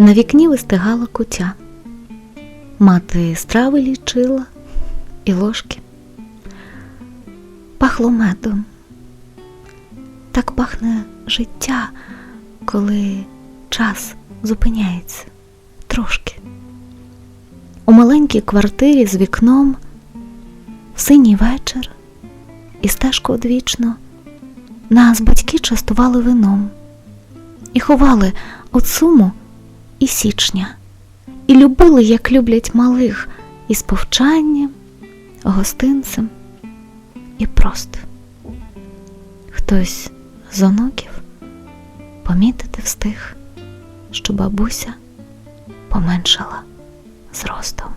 На вікні вистигала кутя. Мати страви лічила і ложки. Пахло медом. Так пахне життя, коли час зупиняється трошки. У маленькій квартирі з вікном в синій вечір і стежку одвічно нас батьки частували вином і ховали от суму і січня, і любили, як люблять малих, із повчанням, гостинцем і просто. Хтось з онуків помітити встиг, що бабуся поменшала зростом.